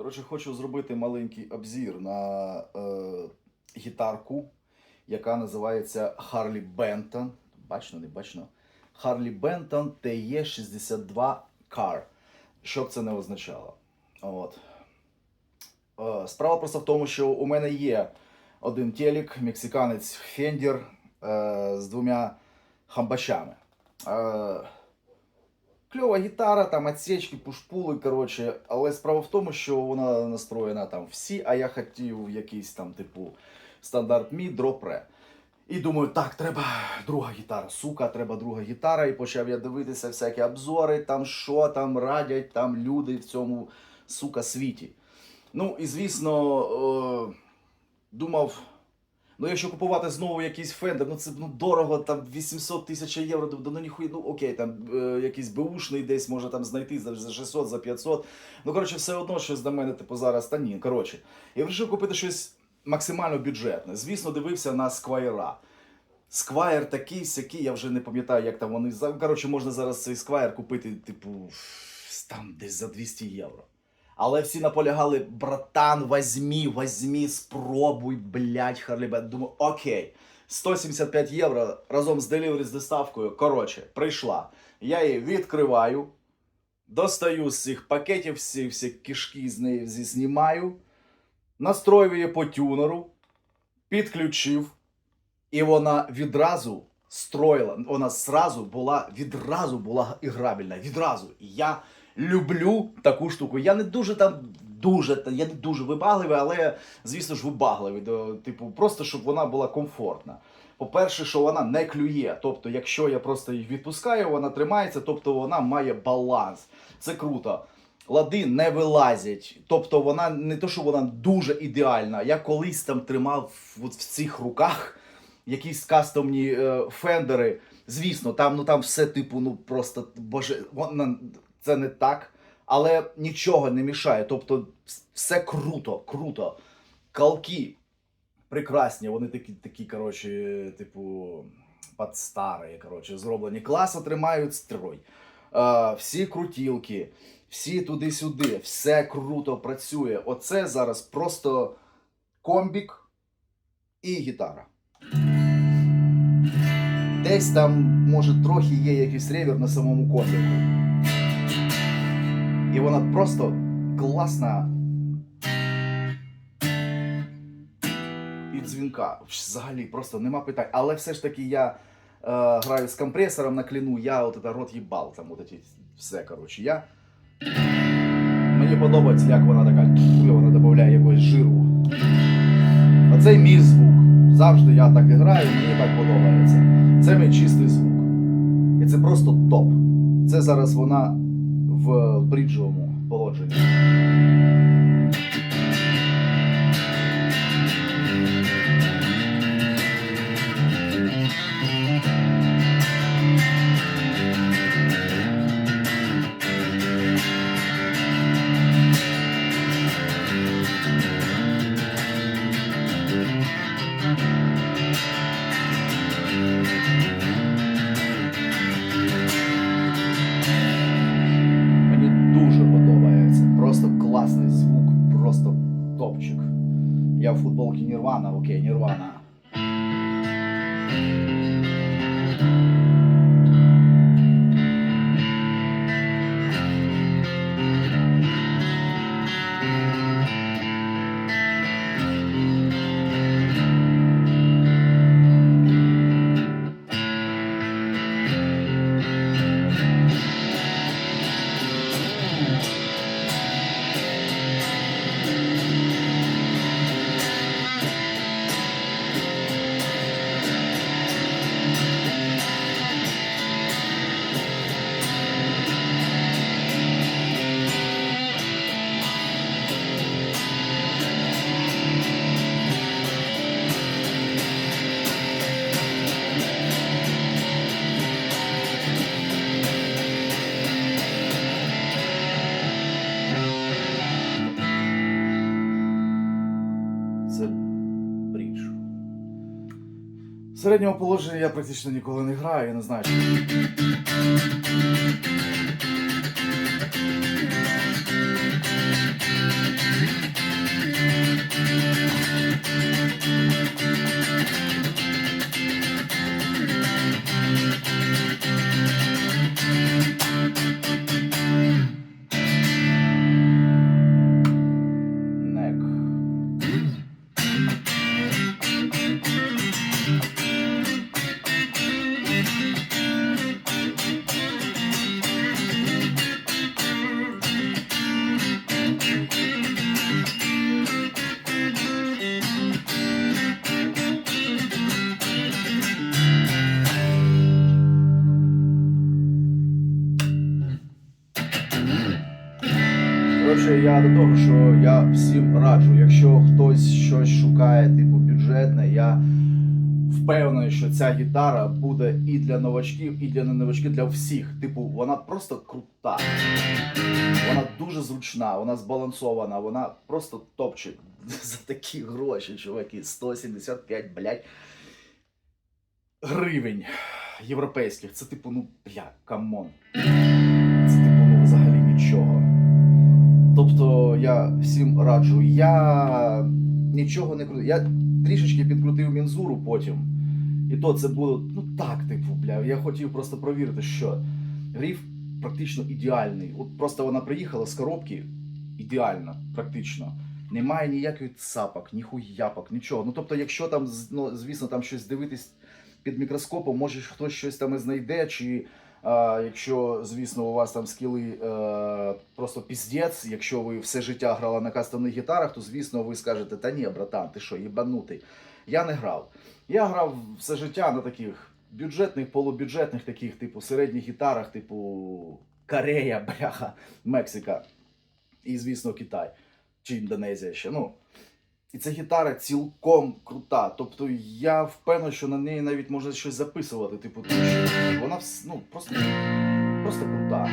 Коротше, хочу зробити маленький обзір на е, гітарку, яка називається Harley Benton. Бачно, не бачно. Harley Benton TE62 Car. Що б це не означало. От. Е, справа просто в тому, що у мене є один телек, мексиканець Fender е, з двома хамбачами. Е, Кльова гітара, там отсечки, пушпули, коротше, але справа в тому, що вона настроєна там всі, а я хотів якийсь там, типу, стандарт мі, дроп ре. І думаю, так, треба друга гітара, сука, треба друга гітара. І почав я дивитися всякі обзори, там що там радять, там люди в цьому сука світі. Ну і звісно, е, думав. Ну, якщо купувати знову якийсь фендер, ну це ну, дорого, там 800 тисяч євро, да ну ніхуя, ну окей, там е, якийсь беушний десь може там знайти за, за 600, за 500. Ну, коротше, все одно щось до мене, типу, зараз та ні. Коротше, я вирішив купити щось максимально бюджетне. Звісно, дивився на сквайра. Сквайр такий сякий, я вже не пам'ятаю, як там вони. Коротше, можна зараз цей сквайр купити, типу, там десь за 200 євро. Але всі наполягали, братан, возьми, возьми, спробуй, блядь, Харлібет. Думаю, окей. 175 євро разом з делівері з доставкою. Коротше, прийшла. Я її відкриваю, достаю з цих пакетів, всі, всі кишки з неї зі знімаю, настрою її по тюнеру, підключив, і вона відразу строїла. Вона зразу була, відразу була іграбельна. Відразу. І я люблю таку штуку. Я не дуже там дуже, я не дуже вибагливий, але звісно ж вибагливий. До, типу, просто щоб вона була комфортна. По-перше, що вона не клює. Тобто, якщо я просто їх відпускаю, вона тримається, тобто вона має баланс. Це круто. Лади не вилазять. Тобто вона не то, що вона дуже ідеальна. Я колись там тримав от в цих руках якісь кастомні е, фендери. Звісно, там ну там все типу, ну просто боже, вона це не так, але нічого не мішає. Тобто, все круто, круто. Калки прекрасні, вони такі, такі, коротше, типу, подстарі, коротше, зроблені. Класно тримають строй. Е, всі крутілки, всі туди-сюди, все круто працює. Оце зараз просто комбік і гітара. Десь там, може, трохи є якийсь ревер на самому комбіку. І вона просто класна. І дзвінка. Взагалі, просто нема питань. Але все ж таки я е, граю з компресором на кліну, я от это рот їбал, там от эти все, коротше. Я... Мені подобається, як вона така, вона додає якогось жиру. Оцей мій звук. Завжди я так і граю, мені так подобається. Це мій чистий звук. І це просто топ. Це зараз вона в бріджовому положенні. Я в футболці Нірвана, окей, Нірвана. Середнього положення я практично ніколи не граю, я не знаю. Що... Коротше, я до того, що я всім раджу. Якщо хтось щось шукає, типу бюджетне, я впевнений, що ця гітара буде і для новачків, і для не новачків, для всіх. Типу, вона просто крута. Вона дуже зручна, вона збалансована, вона просто топчик. За такі гроші, чуваки, 175, блядь, гривень європейських. Це типу, ну, бля, камон. Тобто я всім раджу. Я нічого не крутив. Я трішечки підкрутив мінзуру потім. І то це було, ну так, типу, бля. Я хотів просто провірити, що гриф практично ідеальний. От просто вона приїхала з коробки ідеально, практично. Немає ніяких цапок, ні хуяпок, нічого. Ну тобто, якщо там, ну, звісно, там щось дивитись під мікроскопом, може хтось щось там і знайде, чи якщо, звісно, у вас там скіли е, просто піздець, якщо ви все життя грали на кастомних гітарах, то звісно ви скажете, та ні, братан, ти що, їбанутий. Я не грав. Я грав все життя на таких бюджетних, полубюджетних, таких, типу, середніх гітарах, типу Корея, бляха, Мексика. І, звісно, Китай чи Індонезія ще. Ну, і ця гітара цілком крута. Тобто я впевнений, що на неї навіть можна щось записувати. Типу, вона ну, просто, просто крута.